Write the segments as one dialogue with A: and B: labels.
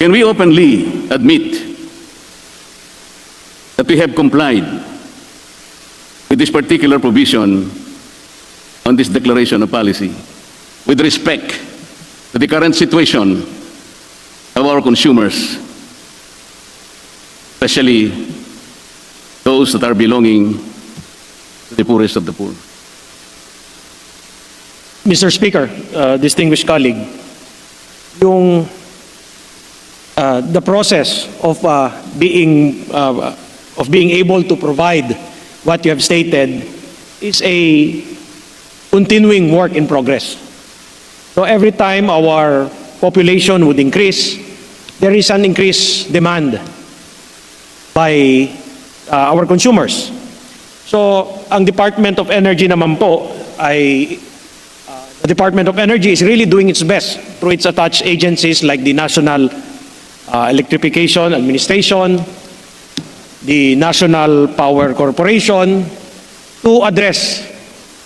A: Can we openly admit that we have complied with this particular provision on this declaration of policy with respect to the current situation of our consumers, especially those that are belonging to the poorest of the poor?
B: Mr. Speaker, uh, distinguished colleague, yung uh, the process of uh, being uh, of being able to provide what you have stated is a continuing work in progress. So every time our population would increase, there is an increased demand by uh, our consumers. So ang Department of Energy naman po ay the Department of Energy is really doing its best through its attached agencies like the National uh, Electrification Administration, the National Power Corporation, to address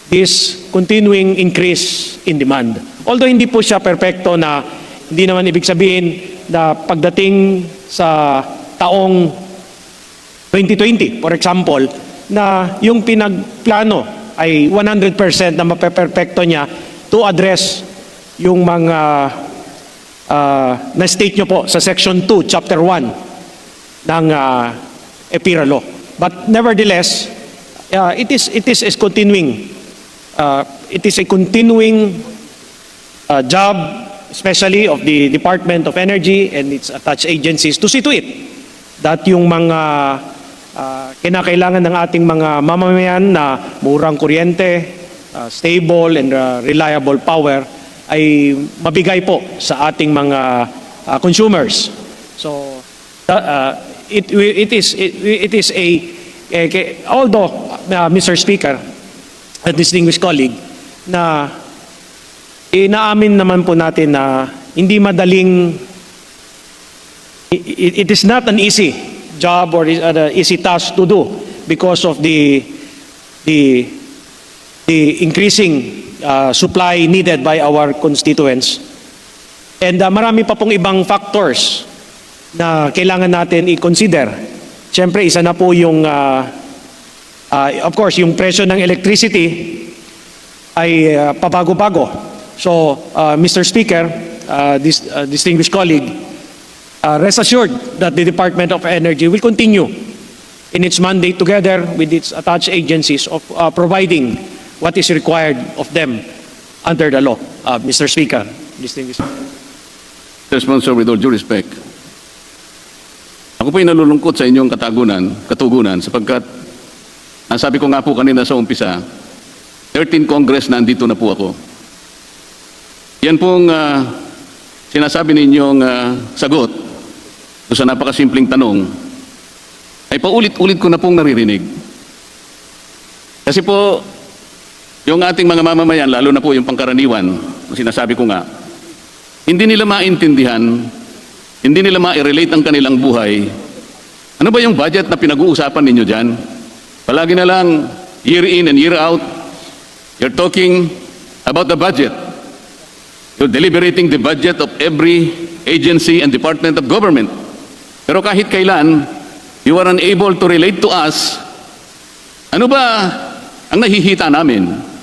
B: this continuing increase in demand. Although hindi po siya perpekto na hindi naman ibig sabihin na pagdating sa taong 2020, for example, na yung pinagplano ay 100% na mapeperpekto niya to address yung mga ah, na-state nyo po sa Section 2, Chapter 1 ng uh, EPIRA law. But nevertheless, uh, it is it is is continuing. Uh, it is a continuing uh, job, especially of the Department of Energy and its attached agencies to see to it that yung mga uh, kinakailangan ng ating mga mamamayan na murang kuryente, uh, stable and uh, reliable power ay mabigay po sa ating mga uh, consumers. So uh, it it is it, it is a eh, although uh, Mr. Speaker at distinguished colleague na inaamin naman po natin na hindi madaling it, it is not an easy job or is- an easy task to do because of the the the increasing uh, supply needed by our constituents. And uh, marami pa pong ibang factors na kailangan natin i-consider. Siyempre, isa na po yung, uh, uh, of course, yung presyo ng electricity ay uh, pabago-bago. So, uh, Mr. Speaker, uh, dis- uh, distinguished colleague, uh, rest assured that the Department of Energy will continue in its mandate together with its attached agencies of uh, providing what is required of them under the law. Uh, Mr. Speaker, distinguished.
A: Mr. Sponsor, with all due respect, ako po ay nalulungkot sa inyong katagunan, katugunan sapagkat ang sabi ko nga po kanina sa umpisa, 13 Congress na andito na po ako. Yan pong ah, sinasabi ninyong ah, sagot sa napakasimpleng tanong ay paulit-ulit ko na pong naririnig. Kasi po, yung ating mga mamamayan, lalo na po yung pangkaraniwan, ang sinasabi ko nga, hindi nila maintindihan, hindi nila ma-relate ang kanilang buhay. Ano ba yung budget na pinag-uusapan ninyo dyan? Palagi na lang, year in and year out, you're talking about the budget. You're deliberating the budget of every agency and department of government. Pero kahit kailan, you are unable to relate to us, ano ba ang nahihita namin?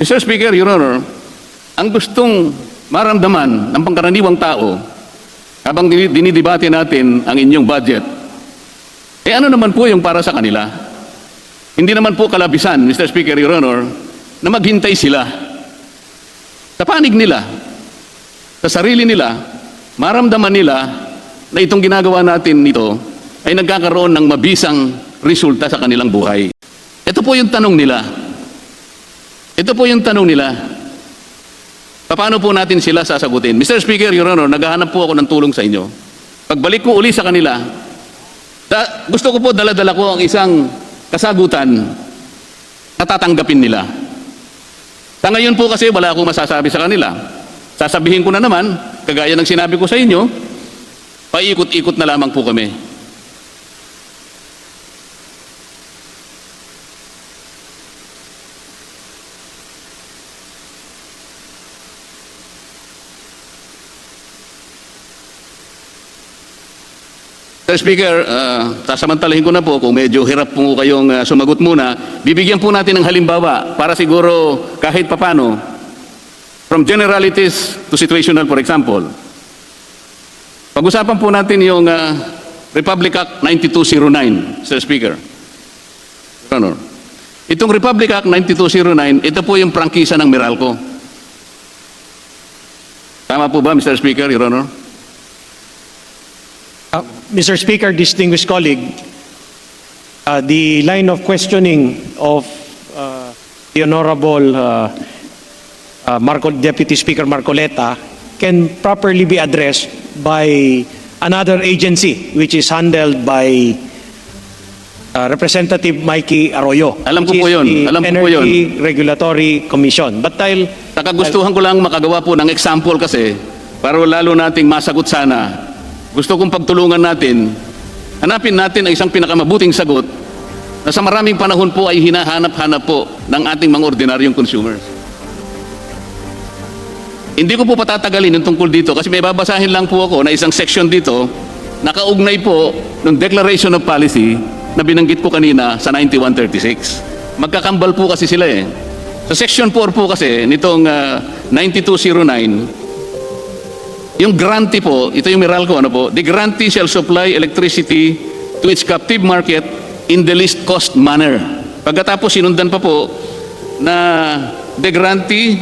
A: Mr. Speaker, Your Honor, ang gustong maramdaman ng pangkaraniwang tao habang dini- dinidebate natin ang inyong budget, eh ano naman po yung para sa kanila? Hindi naman po kalabisan, Mr. Speaker, Your Honor, na maghintay sila sa panig nila, sa sarili nila, maramdaman nila na itong ginagawa natin nito ay nagkakaroon ng mabisang resulta sa kanilang buhay. Ito po yung tanong nila. Ito po yung tanong nila. Paano po natin sila sasagutin? Mr. Speaker, Your Honor, naghahanap po ako ng tulong sa inyo. Pagbalik ko uli sa kanila, da- gusto ko po dala-dala ko ang isang kasagutan na tatanggapin nila. Sa ngayon po kasi wala akong masasabi sa kanila. Sasabihin ko na naman, kagaya ng sinabi ko sa inyo, paikot-ikot na lamang po kami. Mr. Speaker, uh, sasamantalahin ko na po kung medyo hirap po kayong ah, sumagot muna. Bibigyan po natin ng halimbawa para siguro kahit papano from generalities to situational for example. Pag-usapan po natin yung ah, Republic Act 9209, Mr. Speaker. Your Honor. Itong Republic Act 9209, ito po yung prangkisa ng Meralco. Tama po ba, Mr. Speaker, Your Honor?
B: Mr. Speaker, distinguished colleague, uh, the line of questioning of uh, the Honorable uh, uh, Marco, Deputy Speaker Marcoleta can properly be addressed by another agency which is handled by uh, Representative Mikey Arroyo.
A: Alam ko po yun. Alam ko po
B: Energy Regulatory Commission. But I'll,
A: Nakagustuhan ko lang makagawa po ng example kasi para lalo nating masagot sana. Gusto kong pagtulungan natin, hanapin natin ang isang pinakamabuting sagot na sa maraming panahon po ay hinahanap-hanap po ng ating mga ordinaryong consumers. Hindi ko po patatagalin yung tungkol dito kasi may babasahin lang po ako na isang section dito nakaugnay po ng Declaration of Policy na binanggit ko kanina sa 9136. Magkakambal po kasi sila eh. Sa section 4 po kasi nitong ah, 9209 yung grantee po, ito yung Meralco, ano po, the grantee shall supply electricity to its captive market in the least cost manner. Pagkatapos sinundan pa po na the grantee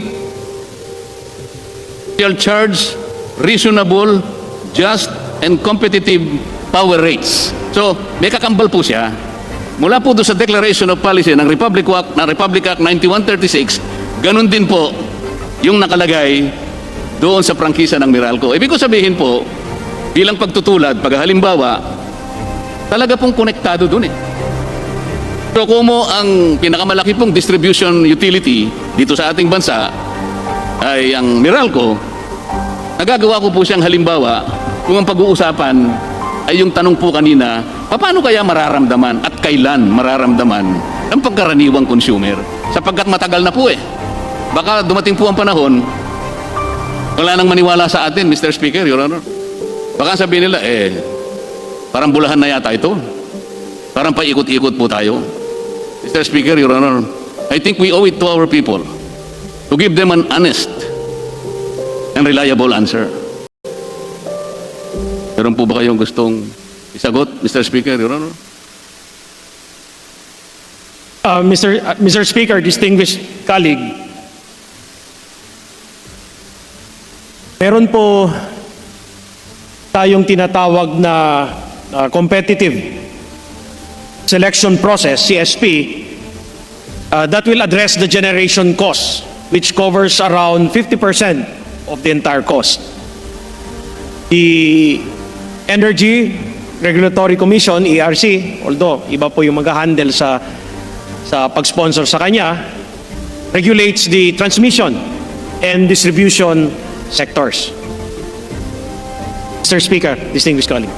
A: shall charge reasonable, just, and competitive power rates. So, may kakambal po siya. Mula po doon sa Declaration of Policy ng Republic Act, ng Republic Act 9136, ganun din po yung nakalagay doon sa prangkisa ng Meralco. Ibig ko sabihin po, bilang pagtutulad, pag halimbawa, talaga pong konektado doon eh. So kung mo ang pinakamalaki pong distribution utility dito sa ating bansa ay ang Meralco, nagagawa ko po siyang halimbawa kung ang pag-uusapan ay yung tanong po kanina, paano kaya mararamdaman at kailan mararamdaman ang pagkaraniwang consumer? Sapagkat matagal na po eh. Baka dumating po ang panahon, wala nang maniwala sa atin, Mr. Speaker, Your Honor. Baka sabihin nila, eh, parang bulahan na yata ito. Parang paikot-ikot po tayo. Mr. Speaker, Your Honor, I think we owe it to our people to give them an honest and reliable answer. Meron po ba kayong gustong isagot, Mr. Speaker, Your Honor?
B: uh, Mr. uh, Mr. Speaker, distinguished colleague, Meron po tayong tinatawag na uh, competitive selection process, CSP, uh, that will address the generation cost, which covers around 50% of the entire cost. The Energy Regulatory Commission, ERC, although iba po yung mag-handle sa, sa pag-sponsor sa kanya, regulates the transmission and distribution sectors. Mr. Speaker, distinguished colleague.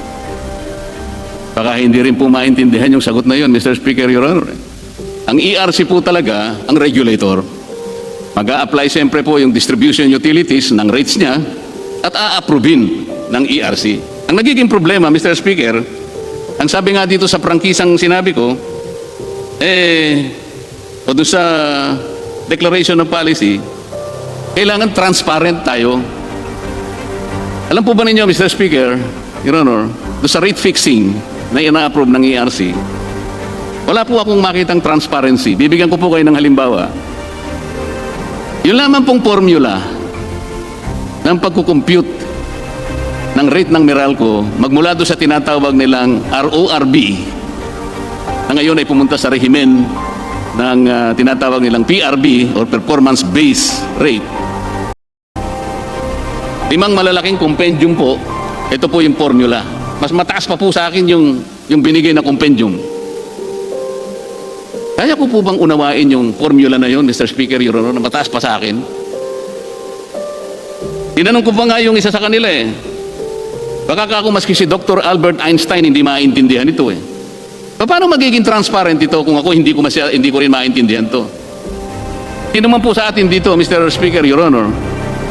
A: Baka hindi rin po maintindihan yung sagot na yun, Mr. Speaker, Your Honor. Ang ERC po talaga, ang regulator, mag apply siyempre po yung distribution utilities ng rates niya at a-approvein ng ERC. Ang nagiging problema, Mr. Speaker, ang sabi nga dito sa prangkisang sinabi ko, eh, o sa Declaration of Policy, kailangan transparent tayo. Alam po ba ninyo, Mr. Speaker, Your Honor, doon sa rate fixing na ina-approve ng ERC, wala po akong makitang transparency. Bibigyan ko po kayo ng halimbawa. Yung lamang pong formula ng pagkukompute ng rate ng Meralco magmula doon sa tinatawag nilang RORB na ngayon ay pumunta sa rehimen ng ah, tinatawag nilang PRB or Performance Based Rate. Limang malalaking compendium po, ito po yung formula. Mas mataas pa po sa akin yung, yung binigay na compendium. Kaya ko po bang unawain yung formula na yun, Mr. Speaker, Your Honor, na mataas pa sa akin? Tinanong ko pa nga yung isa sa kanila eh. Baka ka ako maski si Dr. Albert Einstein hindi maintindihan ito eh. Paano magiging transparent ito kung ako hindi ko, masya, hindi ko rin maintindihan to? Hindi naman po sa atin dito, Mr. Speaker, Your Honor,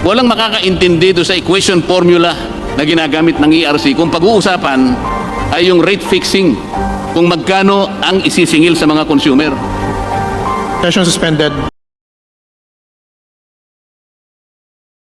A: walang makakaintindi do sa equation formula na ginagamit ng ERC kung pag-uusapan ay yung rate fixing kung magkano ang isisingil sa mga consumer.
C: Session suspended.